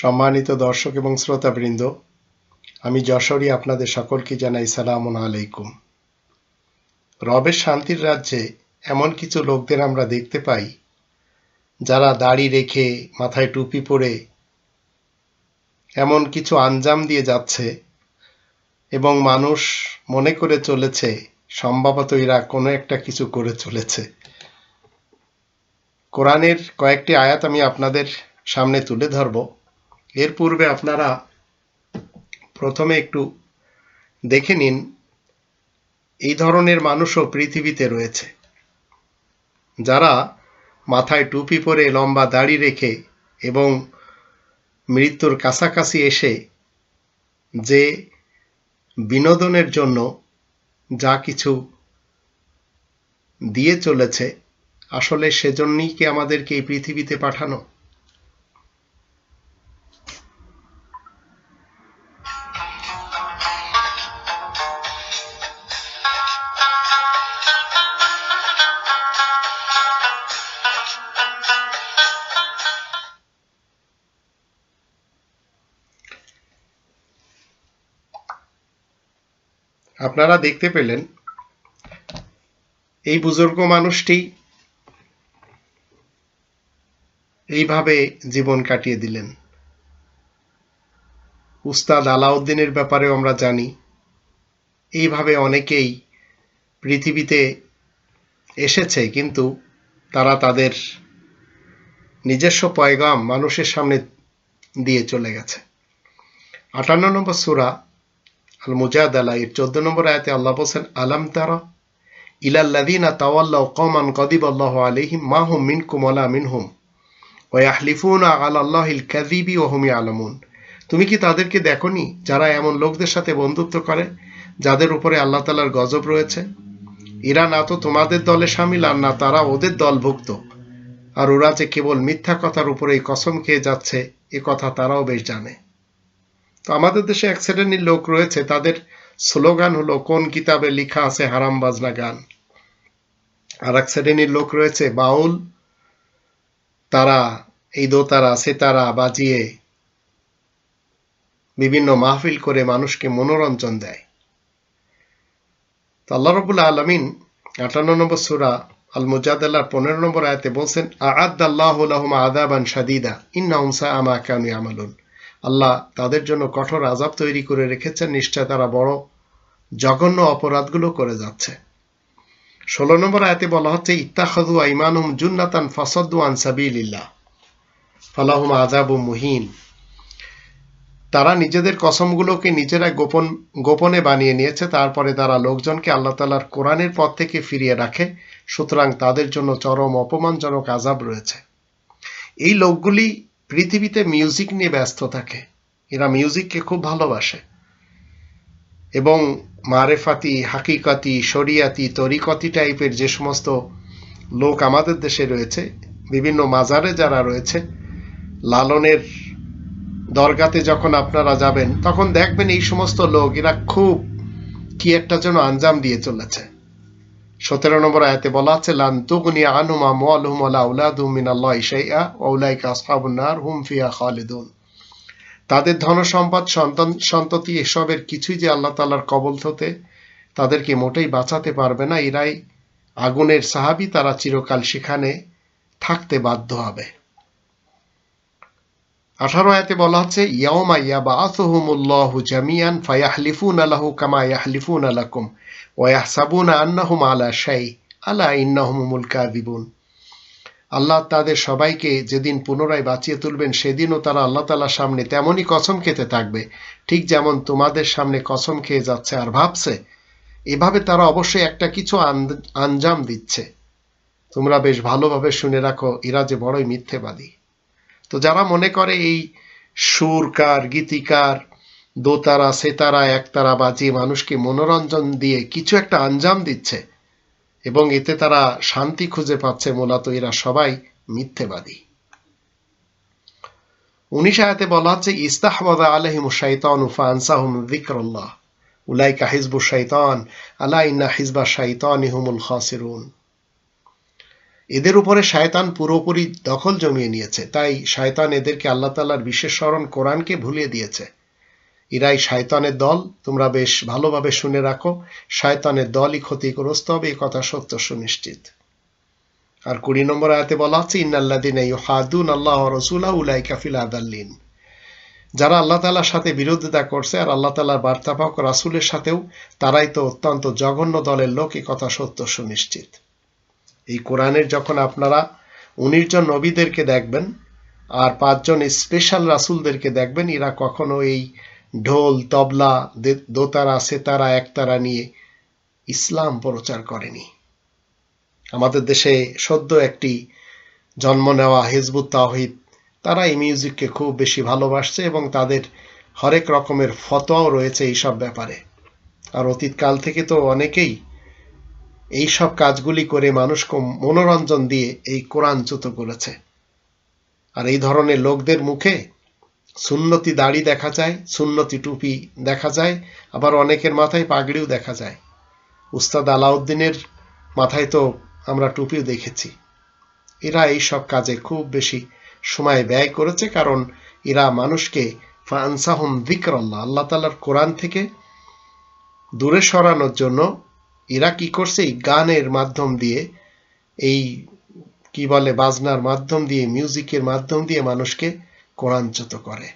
সম্মানিত দর্শক এবং শ্রোতাবৃন্দ, আমি যশোরী আপনাদের সকলকে জানাই সালাম আলাইকুম। রবের শান্তির রাজ্যে এমন কিছু লোকদের আমরা দেখতে পাই, যারা দাড়ি রেখে মাথায় টুপি পরে এমন কিছু আঞ্জাম দিয়ে যাচ্ছে এবং মানুষ মনে করে চলেছে, সম্ভবত এরা কোনো একটা কিছু করে চলেছে। কোরআনের কয়েকটি আয়াত আমি আপনাদের সামনে তুলে ধরব। এর পূর্বে আপনারা প্রথমে একটু দেখে নিন, এই ধরনের মানুষও পৃথিবীতে রয়েছে। যারা মাথায় টুপি পরে লম্বা দাড়ি রেখে এবং মৃত্যুর কাছাকাছি এসে যে বিনোদনের জন্য যা কিছু দিয়ে চলেছে, আসলে সেজন্যই কি আমাদেরকে এই পৃথিবীতে পাঠানো? আপনারা দেখতে পেলেন এই বুজুর্গ মানুষটি এইভাবে জীবন কাটিয়ে দিলেন। উস্তাদ আলাউদ্দিনের ব্যাপারেও আমরা জানি, এইভাবে অনেকেই পৃথিবীতে এসেছে, কিন্তু তারা তাদের নিজস্ব পয়গাম মানুষের সামনে দিয়ে চলে গেছে। আটান্ন নম্বর সুরা আল মুজাদালা এর চোদ্দ নম্বর আয়াতে আল্লাহ বলছেন, আলাম তারা ইলাল্লাদিনা তাওয়াল্লাহ কমান কদিব আল্লাহ আলিহিম মা হুম মিনকুম আলা মিনহুম ওয়াহলিফুনা আল আল্লাহিল কাযিবি ও হুমি আলামুন তুমি কি তাদেরকে দেখনি যারা এমন লোকদের সাথে বন্ধুত্ব করে, যাদের উপরে আল্লাহ তালার গজব রয়েছে? এরা না তো তোমাদের দলে সামিল আর না তারা ওদের দলভুক্ত। আর ওরা যে কেবল মিথ্যা কথার উপরে এই কসম খেয়ে যাচ্ছে, এ কথা তারাও বেশ জানে। তো আমাদের দেশে এক শ্রেণির লোক রয়েছে, তাদের স্লোগান হলো, কোন কিতাবে লেখা আছে হারাম বাজনা গান? আর এক শ্রেণির লোক রয়েছে, বাউল, তারা, এই দোতারা সেতারা বাজিয়ে বিভিন্ন মাহফিল করে মানুষকে মনোরঞ্জন দেয়। তো আল্লাহ রবুল্লা আলমিন আটান্ন নম্বর সুরা আল মুজাদাল্লার পনেরো নম্বর আয়াতে বলছেন আদ আল্লাহ আদাবান সাদিদা ইন্না উমসা আমা কানু আমালুন আল্লাহ তাদের জন্য কঠোর আজাব তৈরি করে রেখেছেন, নিশ্চয় তারা বড় জঘন্য অপরাধগুলো করে যাচ্ছে। ষোলো নম্বর আয়াতে বলা হচ্ছে ইত্তাখাদু আইমানুম জুন্নাতান ফসদ্দু আন সাবিলিল্লাহ, ফালাহুম আজাবু মুহিন। তারা নিজেদের কসমগুলোকে নিজেরা গোপন, গোপনে বানিয়ে নিয়েছে। তারপরে তারা লোকজনকে আল্লাহ তালার কোরআনের পথ থেকে ফিরিয়ে রাখে। সুতরাং তাদের জন্য চরম অপমানজনক আজাব রয়েছে। এই লোকগুলি পৃথিবীতে মিউজিক নিয়ে ব্যস্ত থাকে। এরা মিউজিককে খুব ভালোবাসে। এবং মারেফাতি, হাকিকাতি, শরিয়াতি, তরিকতি টাইপের যে সমস্ত লোক আমাদের দেশে রয়েছে, বিভিন্ন মাজারে যারা রয়েছে, লালনের দরগাতে যখন আপনারা যাবেন, তখন দেখবেন এই সমস্ত লোক, এরা খুব কি একটা যেন আঞ্জাম দিয়ে চলেছে। সতেরো নম্বর আয়াতে বলা আছে, লান তুগনি আনুমা মুআলহুম আলা মিন মিনাল্লাহি শাইআ ওয়া উলাইকা আসহাবুন নার হুম ফিহা খালিদুন। তাদের ধন সম্পদ, সন্তান, সন্ততি এসবের কিছুই যে আল্লাহ তালার কবল হতে তাদেরকে মোটেই বাঁচাতে পারবে না। এরাই আগুনের সাহাবি, তারা চিরকাল সেখানে থাকতে বাধ্য হবে। আঠারো আয়াতে বলা হচ্ছে, ইয়াউমা ইয়াবা আসহুমুল্লাহু জামিয়ান ফায়াহলিফুন আলাহু কামা ইয়াহলিফুন আলাকুম ওয়া ইয়াহসাবুনা আন্নাহুম আলা শাই, আলা ইন্নাহুমুল আল্লাহ তাদের সবাইকে যেদিন পুনরায় বাঁচিয়ে তুলবেন, সেদিনও তারা আল্লাহ তালার সামনে তেমনই কসম খেতে থাকবে। ঠিক যেমন তোমাদের সামনে কসম খেয়ে যাচ্ছে আর ভাবছে, এভাবে তারা অবশ্যই একটা কিছু আঞ্জাম দিচ্ছে। তোমরা বেশ ভালোভাবে শুনে রাখো, এরা যে বড়ই মিথ্যেবাদী। তো যারা মনে করে এই সুরকার গীতিকার, দোতারা, সেতারা, একতারা বাজিয়ে মানুষকে মনোরঞ্জন দিয়ে কিছু একটা আঞ্জাম দিচ্ছে এবং এতে তারা শান্তি খুঁজে পাচ্ছে মূলত এরা সবাই মিথ্যেবাদী। উনিশ আয়াতে বলা হচ্ছে, ইস্তাহবাদা আলহিম শাইতান উফা আনসাহুম যিকরুল্লাহ। উলাইকা হিজবু শাইতান। আলা হিজবা শাইতান ইহুমুল খাসিরুন। এদের উপরে শায়তান পুরোপুরি দখল জমিয়ে নিয়েছে। তাই শায়তান এদেরকে আল্লাহ তাল্লাহার বিশেষ স্মরণ কোরআনকে ভুলিয়ে দিয়েছে। এরাই শায়তানের দল, তোমরা বেশ ভালোভাবে শুনে রাখো, শায়তানের দলই ক্ষতিগ্রস্ত হবে এই কথা সত্য সুনিশ্চিত। আর কুড়ি নম্বর আয়াতে বলা আছে ইন্নাল্লাদিন ইউহাদুন আল্লাহ রসুল্লাহ উলাই কাফিল আদাল্লিন যারা আল্লাহ তালার সাথে বিরোধিতা করছে আর আল্লাহ তালার বার্তাবাহক রাসুলের সাথেও, তারাই তো অত্যন্ত জঘন্য দলের লোক, এ কথা সত্য সুনিশ্চিত। এই কোরআনের যখন আপনারা উনিশ জন নবীদেরকে দেখবেন আর পাঁচজন স্পেশাল রাসুলদেরকে দেখবেন, এরা কখনো এই ঢোল, তবলা দোতারা, সেতারা, একতারা নিয়ে ইসলাম প্রচার করেনি। আমাদের দেশে সদ্য একটি জন্ম নেওয়া হিজবুত তাহিদ তারা এই মিউজিককে খুব বেশি ভালোবাসছে এবং তাদের হরেক রকমের ফতোয়াও রয়েছে এইসব ব্যাপারে। আর অতীতকাল থেকে তো অনেকেই এই সব কাজগুলি করে মানুষকে মনোরঞ্জন দিয়ে এই কোরআনচ্যুত করেছে। আর এই ধরনের লোকদের মুখে সুন্নতি দাড়ি দেখা যায়, সুন্নতি টুপি দেখা যায়, আবার অনেকের মাথায় পাগড়িও দেখা যায়। উস্তাদ আলাউদ্দিনের মাথায় তো আমরা টুপিও দেখেছি। এরা এই সব কাজে খুব বেশি সময় ব্যয় করেছে কারণ এরা মানুষকে ফানসাহুম দিকরল্লাহ আল্লাহ তালার কোরআন থেকে দূরে সরানোর জন্য এরা কি করছে? এই গানের মাধ্যম দিয়ে, এই কি বলে, বাজনার মাধ্যম দিয়ে মিউজিকের মাধ্যম দিয়ে মানুষকে কোরআনচ্যুত করে।